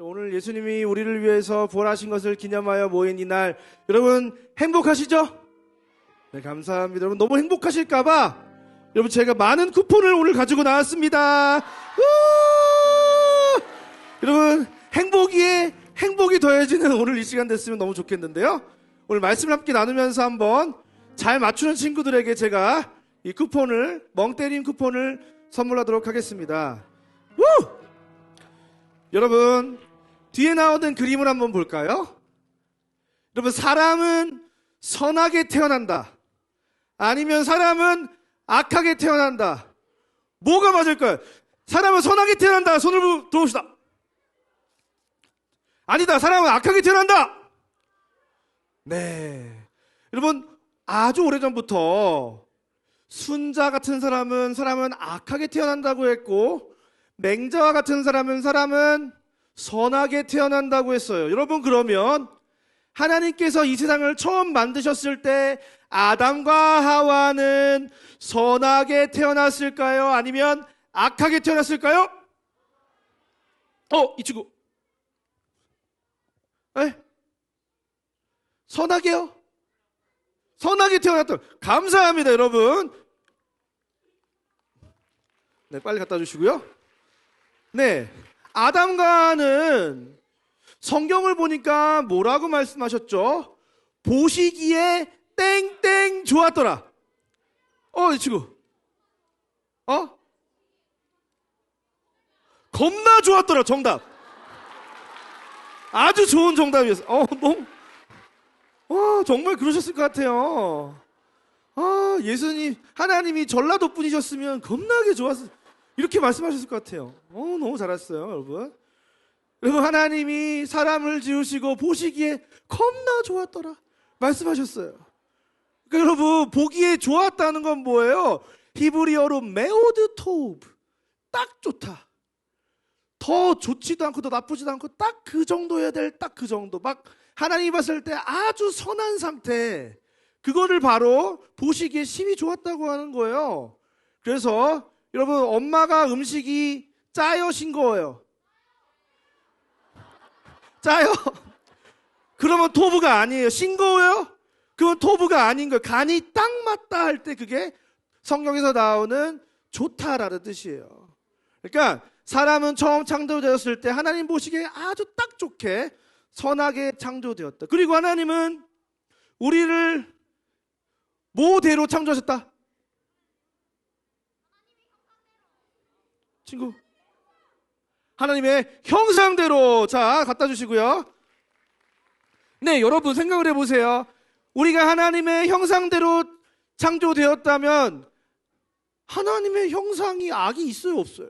오늘 예수님이 우리를 위해서 부활하신 것을 기념하여 모인 이날 여러분 행복하시죠? 네 감사합니다. 여러분 너무 행복하실까봐 여러분 제가 많은 쿠폰을 오늘 가지고 나왔습니다. 우! 여러분 행복이에 행복이 더해지는 오늘 이 시간 됐으면 너무 좋겠는데요. 오늘 말씀을 함께 나누면서 한번 잘 맞추는 친구들에게 제가 이 쿠폰을 멍 때림 쿠폰을 선물하도록 하겠습니다. 우! 여러분 뒤에 나오는 그림을 한번 볼까요? 여러분 사람은 선하게 태어난다. 아니면 사람은 악하게 태어난다. 뭐가 맞을까요? 사람은 선하게 태어난다. 손을 부- 들어봅시다. 아니다. 사람은 악하게 태어난다. 네. 여러분 아주 오래전부터 순자 같은 사람은 사람은 악하게 태어난다고 했고 맹자와 같은 사람은 사람은 선하게 태어난다고 했어요. 여러분 그러면 하나님께서 이 세상을 처음 만드셨을 때 아담과 하와는 선하게 태어났을까요? 아니면 악하게 태어났을까요? 어, 이 친구. 에? 선하게요? 선하게 태어났다. 감사합니다, 여러분. 네, 빨리 갖다 주시고요. 네. 아담과는 성경을 보니까 뭐라고 말씀하셨죠? 보시기에 땡땡 좋았더라. 어, 이 친구. 어? 겁나 좋았더라, 정답. 아주 좋은 정답이었어. 어, 너무. 와, 정말 그러셨을 것 같아요. 아, 예수님, 하나님이 전라도 분이셨으면 겁나게 좋았을, 이렇게 말씀하셨을 것 같아요. 어, 너무 잘했어요, 여러분. 여러분, 하나님이 사람을 지으시고 보시기에 겁나 좋았더라. 말씀하셨어요. 그러니까 여러분, 보기에 좋았다는 건 뭐예요? 히브리어로 메오드 토브. 딱 좋다. 더 좋지도 않고 더 나쁘지도 않고 딱 그 정도여야 될 딱 그 정도. 막 하나님이 봤을 때 아주 선한 상태. 그거를 바로 보시기에 심히 좋았다고 하는 거예요. 그래서 여러분 엄마가 음식이 짜요 싱거워요. 짜요. 그러면 토브가 아니에요. 싱거워요? 그건 토브가 아닌 거예요. 간이 딱 맞다 할 때 그게 성경에서 나오는 좋다라는 뜻이에요. 그러니까 사람은 처음 창조되었을 때 하나님 보시기에 아주 딱 좋게 선하게 창조되었다. 그리고 하나님은 우리를 모대로 창조하셨다. 친구. 하나님의 형상대로 자 갖다 주시고요. 네, 여러분 생각을 해보세요. 우리가 하나님의 형상대로 창조되었다면 하나님의 형상이 악이 있어요, 없어요?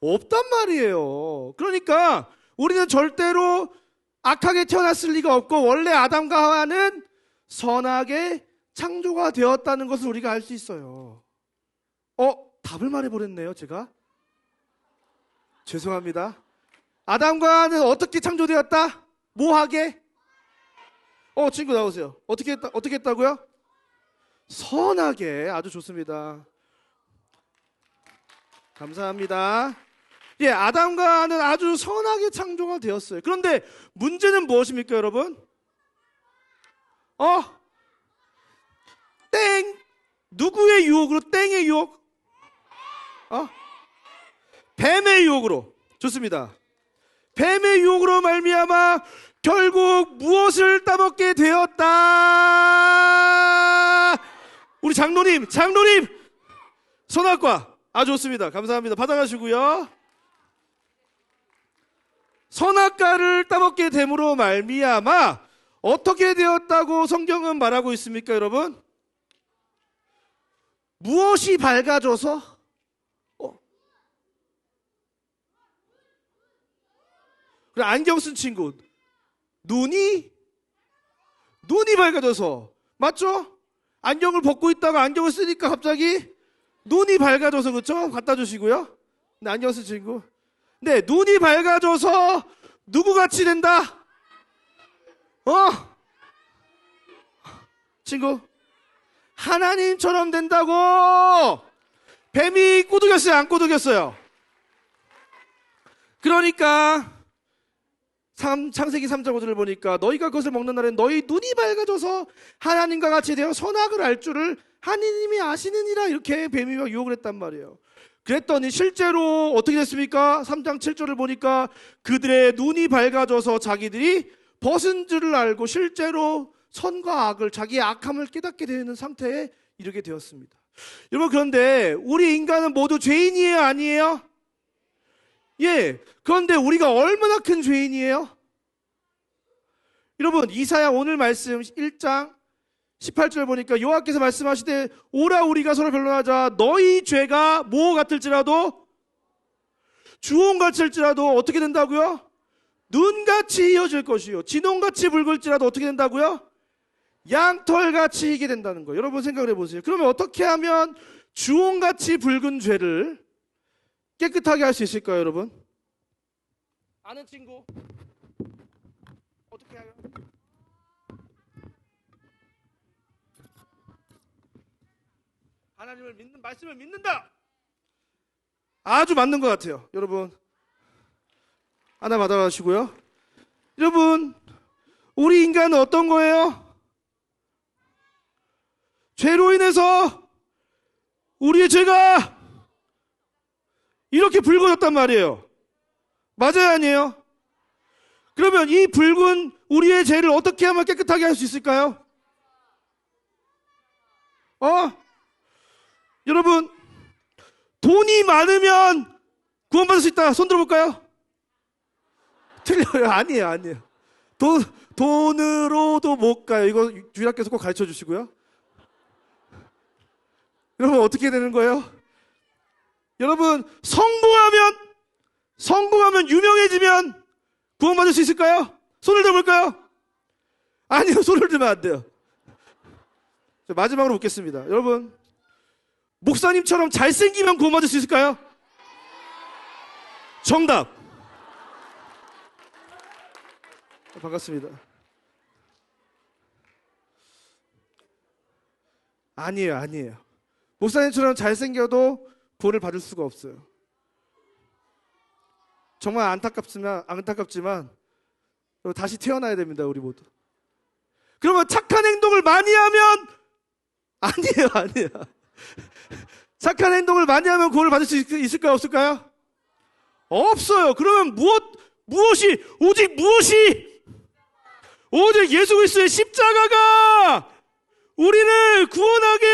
없단 말이에요. 그러니까 우리는 절대로 악하게 태어났을 리가 없고 원래 아담과 하와는 선하게 창조가 되었다는 것을 우리가 알 수 있어요. 어, 답을 말해버렸네요, 제가. 죄송합니다. 아담과 하와는 어떻게 창조되었다? 뭐하게? 어, 친구 나오세요. 어떻게 했다, 어떻게 했다고요? 선하게. 아주 좋습니다. 감사합니다. 예, 아담과 하와는 아주 선하게 창조가 되었어요. 그런데 문제는 무엇입니까, 여러분? 어? 땡! 누구의 유혹으로 땡의 유혹? 어? 뱀의 유혹으로. 좋습니다. 뱀의 유혹으로 말미암아 결국 무엇을 따먹게 되었다. 우리 장로님, 장로님, 선악과 아주 좋습니다. 감사합니다. 받아가시고요. 선악과를 따먹게 됨으로 말미암아 어떻게 되었다고 성경은 말하고 있습니까, 여러분? 무엇이 밝아져서 어. 그래 안경 쓴 친구 눈이 눈이 밝아져서 맞죠? 안경을 벗고 있다가 안경을 쓰니까 갑자기 눈이 밝아져서 그렇죠? 갖다 주시고요. 네, 안경 쓴 친구. 네, 눈이 밝아져서 누구 같이 된다? 어? 친구. 하나님처럼 된다고! 뱀이 꼬드겼어요? 안 꼬드겼어요? 그러니까 삼- 창세기 3장 5절을 보니까 너희가 그것을 먹는 날에 너희 눈이 밝아져서 하나님과 같이 되어 선악을 알 줄을 하나님이 아시느니라 이렇게 뱀이와 유혹을 했단 말이에요. 그랬더니 실제로 어떻게 됐습니까? 3장 7절을 보니까 그들의 눈이 밝아져서 자기들이 벗은 줄을 알고 실제로 선과 악을 자기의 악함을 깨닫게 되는 상태에 이르게 되었습니다. 여러분 그런데 우리 인간은 모두 죄인이에요, 아니에요? 예. 그런데 우리가 얼마나 큰 죄인이에요? 여러분 이사야 오늘 말씀 1장 18절 보니까 여호와께서 말씀하시되 오라 우리가 서로 변론하자 너희 죄가 뭐 같을지라도 주홍 같을지라도 어떻게 된다고요? 눈같이 이어질 것이요 진홍같이 붉을지라도 어떻게 된다고요? 양털같이 희게 된다는 거예요. 여러분 생각을 해보세요. 그러면 어떻게 하면 주홍같이 붉은 죄를 깨끗하게 할 수 있을까요, 여러분? 아는 친구 어떻게 해요? 하나님을 믿는 말씀을 믿는다. 아주 맞는 것 같아요, 여러분. 하나 받아가시고요. 여러분, 우리 인간은 어떤 거예요? 죄로 인해서 우리의 죄가 이렇게 붉어졌단 말이에요. 맞아요, 아니에요? 그러면 이 붉은 우리의 죄를 어떻게 하면 깨끗하게 할 수 있을까요? 어? 여러분, 돈이 많으면 구원받을 수 있다. 손 들어볼까요? 틀려요. 아니에요, 아니에요. 돈, 돈으로도 못 가요. 이거 주일학교에서 꼭 가르쳐 주시고요. 여러분, 어떻게 되는 거예요? 여러분, 성공하면, 성공하면 유명해지면 구원받을 수 있을까요? 손을 들어볼까요? 아니요, 손을 들면 안 돼요. 자, 마지막으로 묻겠습니다. 여러분, 목사님처럼 잘생기면 구원받을 수 있을까요? 정답. 반갑습니다. 아니에요, 아니에요. 목사님처럼 잘생겨도 구원을 받을 수가 없어요. 정말 안타깝지만 안타깝지만 다시 태어나야 됩니다, 우리 모두. 그러면 착한 행동을 많이 하면 아니에요, 아니에요. 착한 행동을 많이 하면 구원을 받을 수 있- 있을까요, 없을까요? 없어요. 그러면 무엇 무엇이 오직 무엇이 오직 예수 그리스도의 십자가가 우리를 구원하게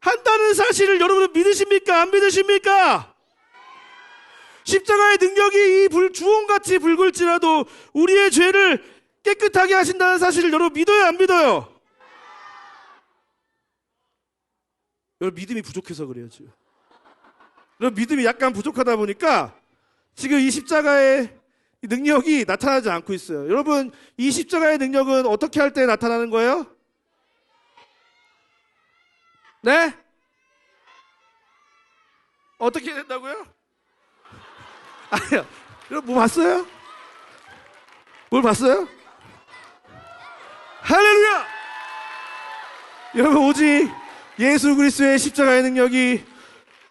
한다는 사실을 여러분은 믿으십니까? 안 믿으십니까? 십자가의 능력이 이 불, 주홍같이 붉을지라도 우리의 죄를 깨끗하게 하신다는 사실을 여러분 믿어요? 안 믿어요? 여러분 믿음이 부족해서 그래요 지금. 여러분 믿음이 약간 부족하다 보니까 지금 이 십자가의 이 능력이 나타나지 않고 있어요. 여러분 이 십자가의 능력은 어떻게 할 때 나타나는 거예요? 네? 어떻게 된다고요? 아니요. 여러분 뭐 봤어요? 뭘 봤어요? 할렐루야! 여러분 오직 예수 그리스도의 십자가의 능력이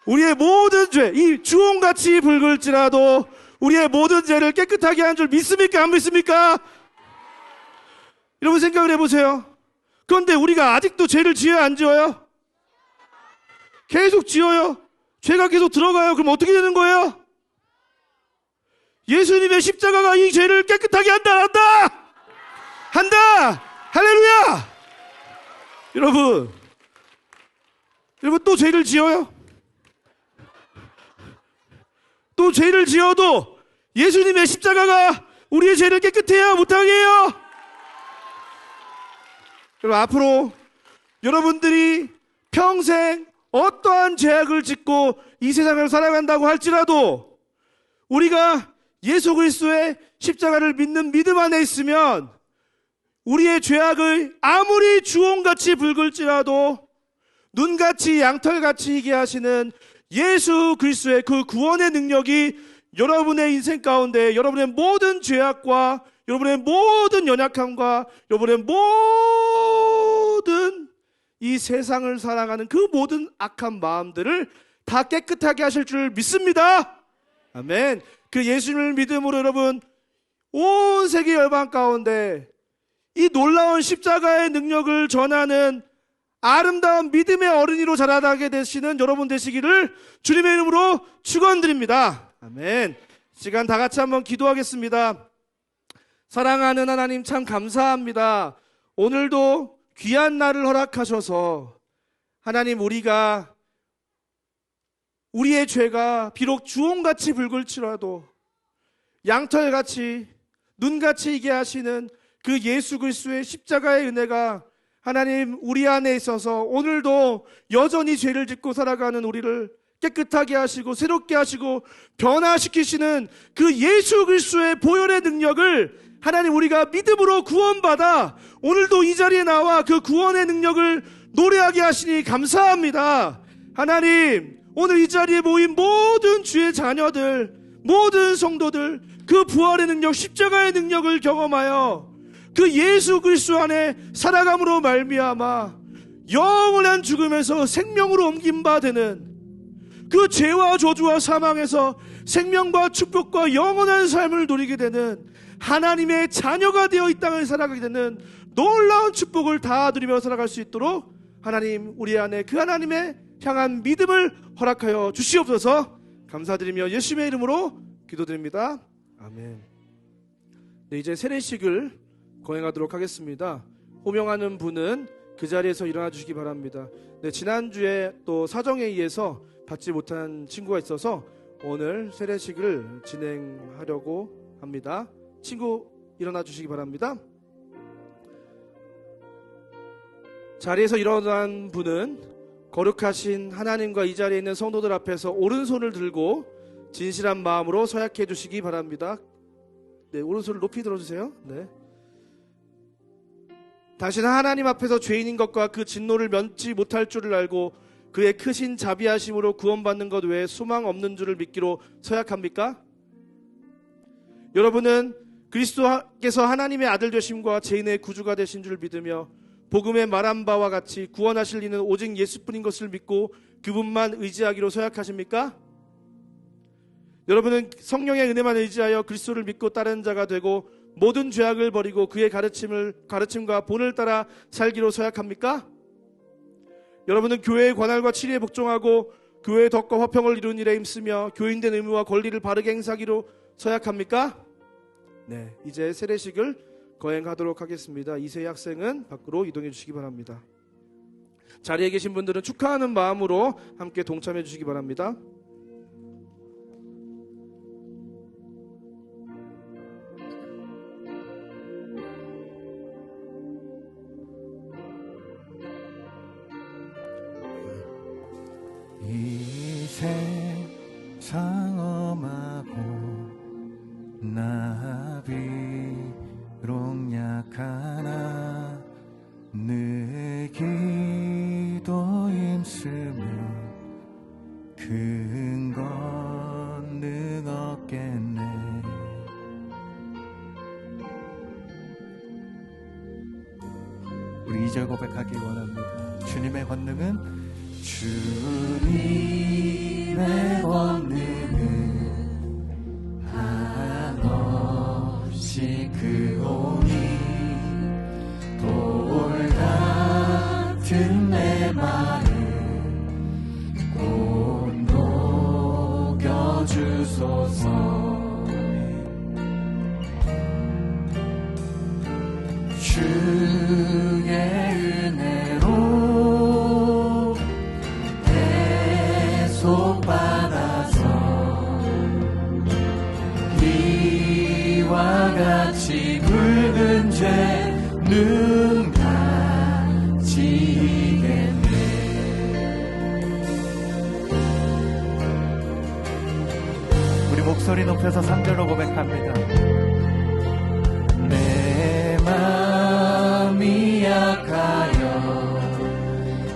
우리의 모든 죄, 이 주홍같이 붉을지라도 우리의 모든 죄를 깨끗하게 한 줄 믿습니까? 안 믿습니까? 여러분 생각을 해보세요. 그런데 우리가 아직도 죄를 지어야 안 지어요? 계속 지어요. 죄가 계속 들어가요. 그럼 어떻게 되는 거예요? 예수님의 십자가가 이 죄를 깨끗하게 한다, 안 한다! 한다! 할렐루야! 여러분, 여러분 또 죄를 지어요? 또 죄를 지어도 예수님의 십자가가 우리의 죄를 깨끗해야 못하게 해요? 여러분 앞으로 여러분들이 평생 어떠한 죄악을 짓고 이 세상을 살아간다고 할지라도 우리가 예수 그리스도의 십자가를 믿는 믿음 안에 있으면 우리의 죄악을 아무리 주홍같이 붉을지라도 눈같이 양털같이 희게 하시는 예수 그리스도의 그 구원의 능력이 여러분의 인생 가운데 여러분의 모든 죄악과 여러분의 모든 연약함과 여러분의 모든 이 세상을 사랑하는 그 모든 악한 마음들을 다 깨끗하게 하실 줄 믿습니다. 아멘. 그 예수님을 믿음으로 여러분 온 세계 열방 가운데 이 놀라운 십자가의 능력을 전하는 아름다운 믿음의 어른이로 자라나게 되시는 여러분 되시기를 주님의 이름으로 축원드립니다. 아멘. 시간 다 같이 한번 기도하겠습니다. 사랑하는 하나님 참 감사합니다. 오늘도 귀한 날을 허락하셔서 하나님 우리가 우리의 죄가 비록 주홍같이 붉을지라도 양털같이 눈같이 이게 하시는 그 예수 그리스도의 십자가의 은혜가 하나님 우리 안에 있어서 오늘도 여전히 죄를 짓고 살아가는 우리를 깨끗하게 하시고 새롭게 하시고 변화시키시는 그 예수 그리스도의 보혈의 능력을 하나님 우리가 믿음으로 구원받아 오늘도 이 자리에 나와 그 구원의 능력을 노래하게 하시니 감사합니다. 하나님 오늘 이 자리에 모인 모든 주의 자녀들 모든 성도들 그 부활의 능력 십자가의 능력을 경험하여 그 예수 그리스도 안에 살아감으로 말미암아 영원한 죽음에서 생명으로 옮긴 바 되는 그 죄와 저주와 사망에서 생명과 축복과 영원한 삶을 누리게 되는 하나님의 자녀가 되어 이 땅을 살아가게 되는 놀라운 축복을 다 누리며 살아갈 수 있도록 하나님 우리 안에 그 하나님의 향한 믿음을 허락하여 주시옵소서 감사드리며 예수님의 이름으로 기도드립니다. 아멘. 네, 이제 세례식을 거행하도록 하겠습니다. 호명하는 분은 그 자리에서 일어나 주시기 바랍니다. 네, 지난주에 또 사정에 의해서 받지 못한 친구가 있어서 오늘 세례식을 진행하려고 합니다. 친구 일어나 주시기 바랍니다. 자리에서 일어난 분은 거룩하신 하나님과 이 자리에 있는 성도들 앞에서 오른손을 들고 진실한 마음으로 서약해 주시기 바랍니다. 네, 오른손을 높이 들어주세요. 네. 당신은 하나님 앞에서 죄인인 것과 그 진노를 면치 못할 줄을 알고 그의 크신 자비하심으로 구원받는 것 외에 소망 없는 줄을 믿기로 서약합니까? 여러분은 그리스도께서 하나님의 아들 되심과 죄인의 구주가 되신 줄 믿으며 복음의 말한 바와 같이 구원하실 이는 오직 예수뿐인 것을 믿고 그분만 의지하기로 서약하십니까? 여러분은 성령의 은혜만 의지하여 그리스도를 믿고 따르는 자가 되고 모든 죄악을 버리고 그의 가르침을 가르침과 본을 따라 살기로 서약합니까? 여러분은 교회의 관할과 치리에 복종하고 교회의 덕과 화평을 이룬 일에 힘쓰며 교인된 의무와 권리를 바르게 행사하기로 서약합니까? 네, 이제 세례식을 거행하도록 하겠습니다. 이세 학생은 밖으로 이동해 주시기 바랍니다. 자리에 계신 분들은 축하하는 마음으로 함께 동참해 주시기 바랍니다. 이 세상 엄하고 나비록 약하나 走，去 높여서 3절로 고백합니다. 내 맘이 약하여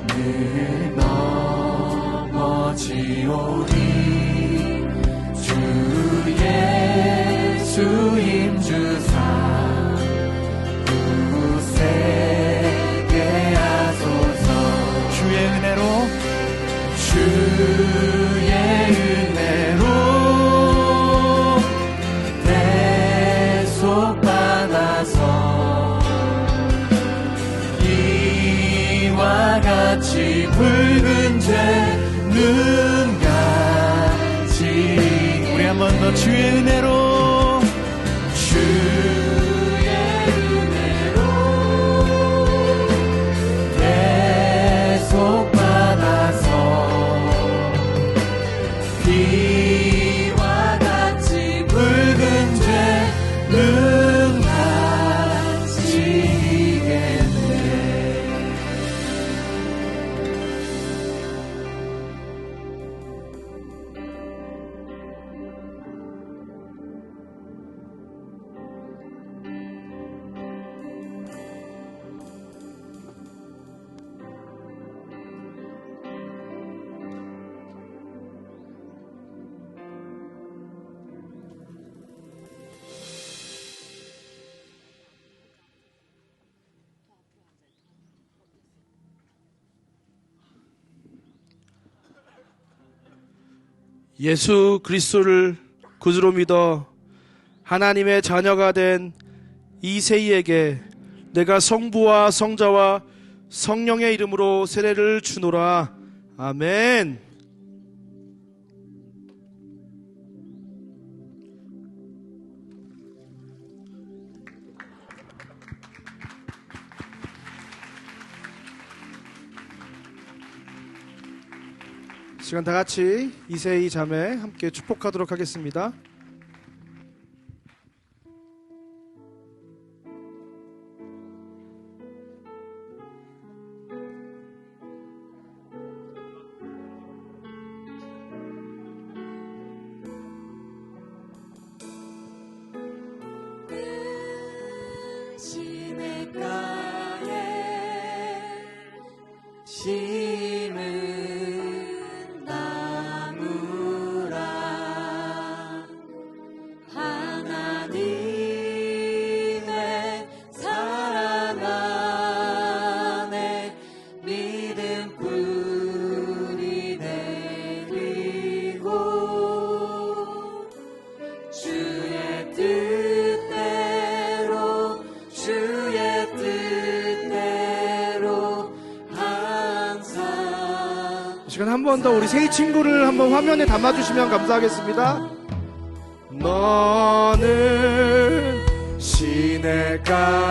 늘 넘어지오리 예수 그리스도를 구주로 믿어 하나님의 자녀가 된 이세이에게 내가 성부와 성자와 성령의 이름으로 세례를 주노라. 아멘. 시간 다 같이 이세이 자매 함께 축복하도록 하겠습니다. 시간 한 번 더 우리 세이 친구를 한번 화면에 담아주시면 감사하겠습니다. 너는 시냇가에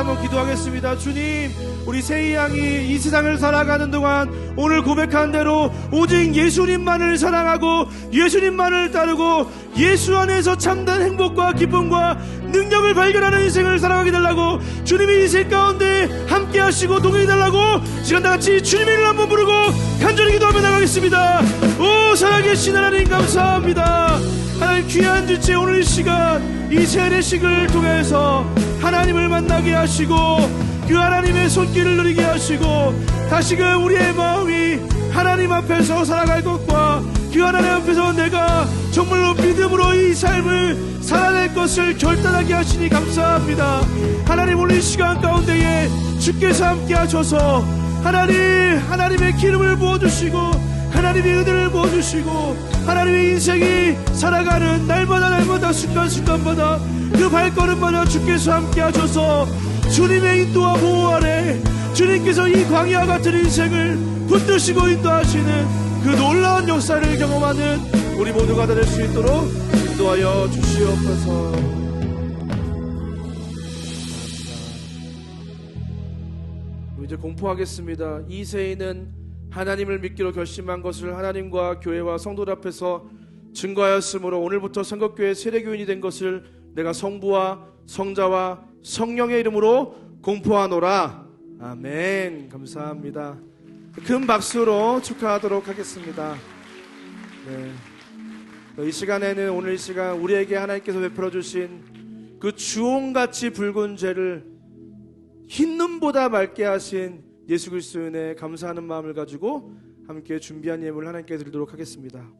한번 기도하겠습니다. 주님, 우리 세이 양이 이 세상을 살아가는 동안 오늘 고백한 대로 오직 예수님만을 사랑하고 예수님만을 따르고 예수 안에서 참된 행복과 기쁨과 능력을 발견하는 인생을 살아가게 달라고 주님이 인생 가운데 함께 하시고 동행해 달라고 시간 다 같이 주님의 이름을 한번 부르고 간절히 기도하며 나가겠습니다. 오 살아계신 하나님 감사합니다. 하나님 귀한 주체 오늘 이 시간 이 세례식을 통해서 하나님을 만나게 하시고 그 하나님의 손길을 누리게 하시고 다시금 우리의 마음이 하나님 앞에서 살아갈 것과 그 하나님 앞에서 내가 정말로 믿음으로 이 삶을 살아낼 것을 결단하게 하시니 감사합니다. 하나님 오늘 이 시간 가운데에 주께서 함께 하셔서 하나님 하나님의 기름을 부어주시고 하나님의 은혜를 부어주시고 하나님의 인생이 살아가는 날마다 날마다 순간순간마다 그 발걸음마다 주께서 함께 하셔서 주님의 인도와 보호 아래 주님께서 이 광야 같은 인생을 붙드시고 인도하시는 그 놀라운 역사를 경험하는 우리 모두가 될수 있도록 인도하여 주시옵소서. 이제 공포하겠습니다. 이세이는 하나님을 믿기로 결심한 것을 하나님과 교회와 성도들 앞에서 증거하였으므로 오늘부터 선거교회 세례교인이 된 것을 내가 성부와 성자와 성령의 이름으로 공포하노라. 아멘. 감사합니다. 큰 박수로 축하하도록 하겠습니다. 네. 이 시간에는 오늘 이 시간 우리에게 하나님께서 베풀어 주신 그 주홍같이 붉은 죄를 흰 눈보다 맑게 하신 예수 그리스도의 감사하는 마음을 가지고 함께 준비한 예물을 하나님께 드리도록 하겠습니다.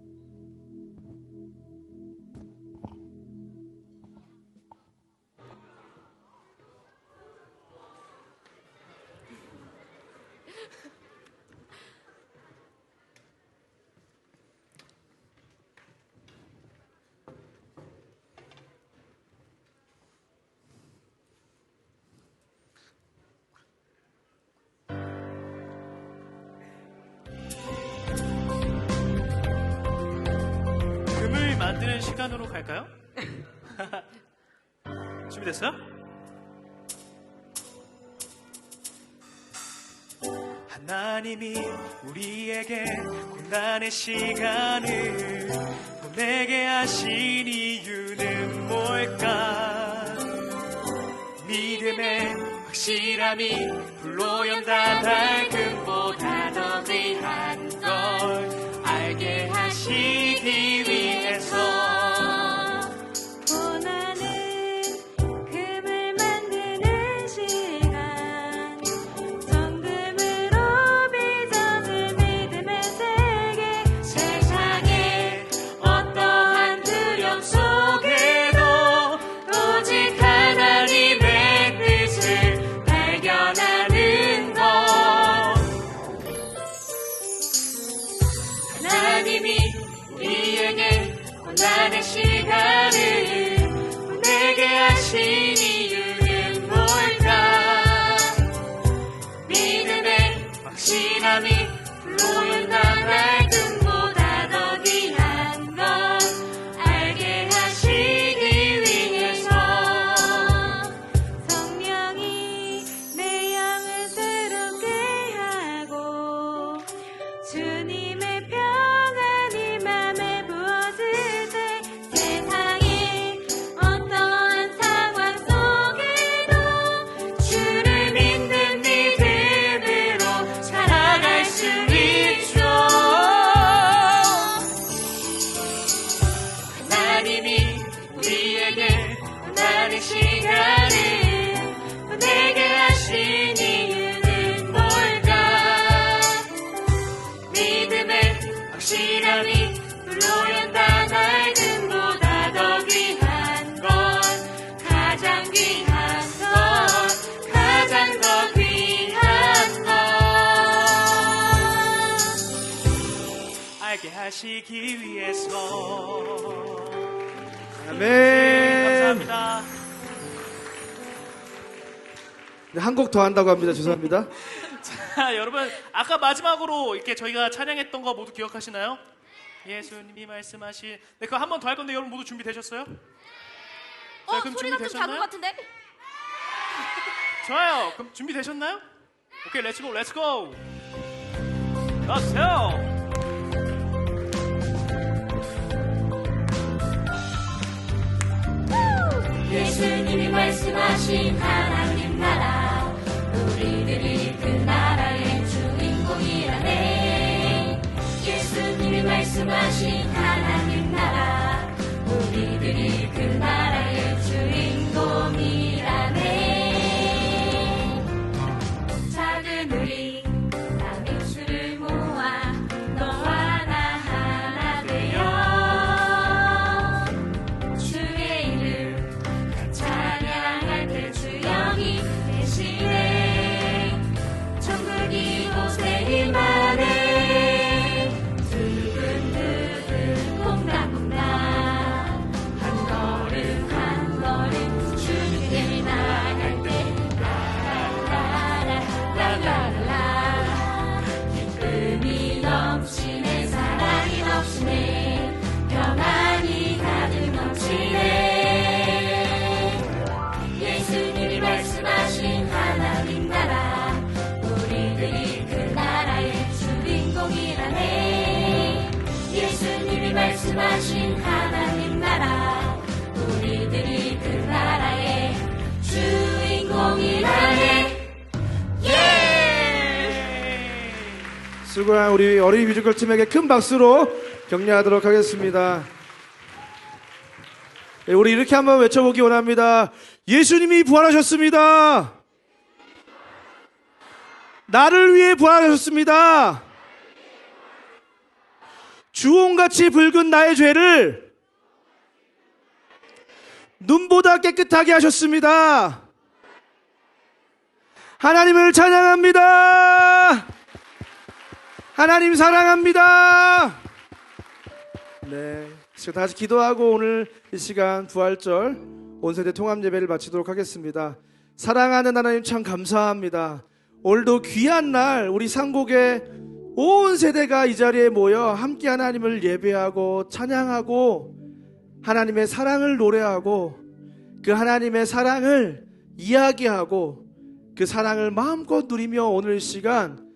하나님이 우리에게 고난의 시간을 보내게 하신 이유는 뭘까? 믿음의 확실함이 불로 연다 밝음 고난의 시간을 보내게 하신 이유는 뭘까? 믿음의 확신함이 불로 하시기 위해서 아멘. 네, 감사합니다 네, 한곡 더 한다고 합니다. 죄송합니다. 자, 여러분 아까 마지막으로 이렇게 저희가 찬양했던 거 모두 기억하시나요? 예수님이 말씀하신 네, 그거 한 번 더 할 건데 여러분 모두 준비되셨어요? 어, 그럼 소리가 좀 작은 준비되셨나요? 것 같은데? 좋아요. 그럼 준비되셨나요? 오케이, 렛츠고, 렛츠고. 가세요. 말씀하신 하나님 나라 우리들이 그 나라의 주인공이라네. 예수님이 말씀하신 수고한 우리 어린이 뮤지컬 팀에게 큰 박수로 격려하도록 하겠습니다. 네, 우리 이렇게 한번 외쳐보기 원합니다. 예수님이 부활하셨습니다. 나를 위해 부활하셨습니다. 주홍같이 붉은 나의 죄를 눈보다 깨끗하게 하셨습니다. 하나님을 찬양합니다. 하나님 사랑합니다. 네. 지금 다시 기도하고 오늘 이 시간 부활절 온세대 통합 예배를 마치도록 하겠습니다. 사랑하는 하나님 참 감사합니다. 오늘도 귀한 날 우리 상곡의 온 세대가 이 자리에 모여 함께 하나님을 예배하고 찬양하고 하나님의 사랑을 노래하고 그 하나님의 사랑을 이야기하고 그 사랑을 마음껏 누리며 오늘 이 시간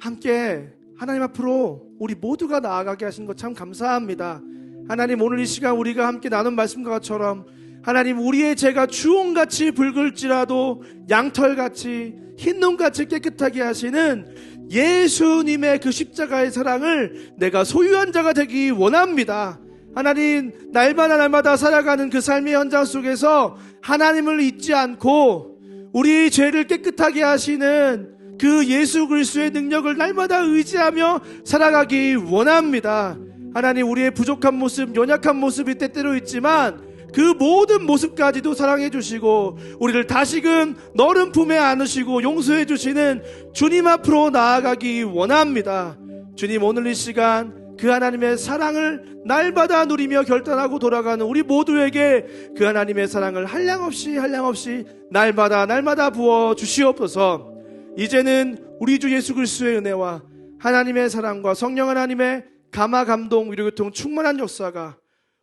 함께 하나님 앞으로 우리 모두가 나아가게 하신 것 참 감사합니다. 하나님 오늘 이 시간 우리가 함께 나눈 말씀과 같처럼 하나님 우리의 죄가 주홍같이 붉을지라도 양털같이 흰눈같이 깨끗하게 하시는 예수님의 그 십자가의 사랑을 내가 소유한 자가 되기 원합니다. 하나님 날마다 날마다 살아가는 그 삶의 현장 속에서 하나님을 잊지 않고 우리 죄를 깨끗하게 하시는 그 예수 그리스도의 능력을 날마다 의지하며 살아가기 원합니다. 하나님 우리의 부족한 모습, 연약한 모습이 때때로 있지만 그 모든 모습까지도 사랑해 주시고 우리를 다시금 너른 품에 안으시고 용서해 주시는 주님 앞으로 나아가기 원합니다. 주님 오늘 이 시간 그 하나님의 사랑을 날마다 누리며 결단하고 돌아가는 우리 모두에게 그 하나님의 사랑을 한량없이 한량없이 날마다 날마다 부어 주시옵소서. 이제는 우리 주 예수 그리스도의 은혜와 하나님의 사랑과 성령 하나님의 감화 감동 위로 교통 충만한 역사가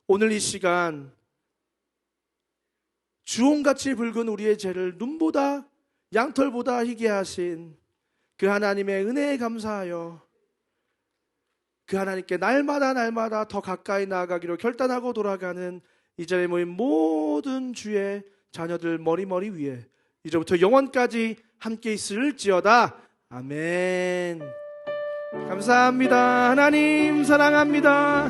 오늘 이 시간 주홍같이 붉은 우리의 죄를 눈보다 양털보다 희게 하신 그 하나님의 은혜에 감사하여 그 하나님께 날마다 날마다 더 가까이 나아가기로 결단하고 돌아가는 이 자리에 모인 모든 주의 자녀들 머리머리 위에 이제부터 영원까지 함께 있을지어다. 아멘. 감사합니다. 하나님 사랑합니다.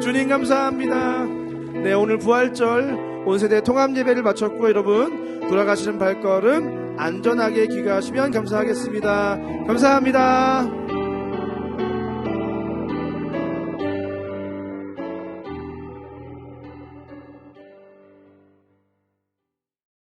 주님 감사합니다. 네, 오늘 부활절 온 세대 통합 예배를 마쳤고 여러분 돌아가시는 발걸음 안전하게 귀가하시면 감사하겠습니다. 감사합니다.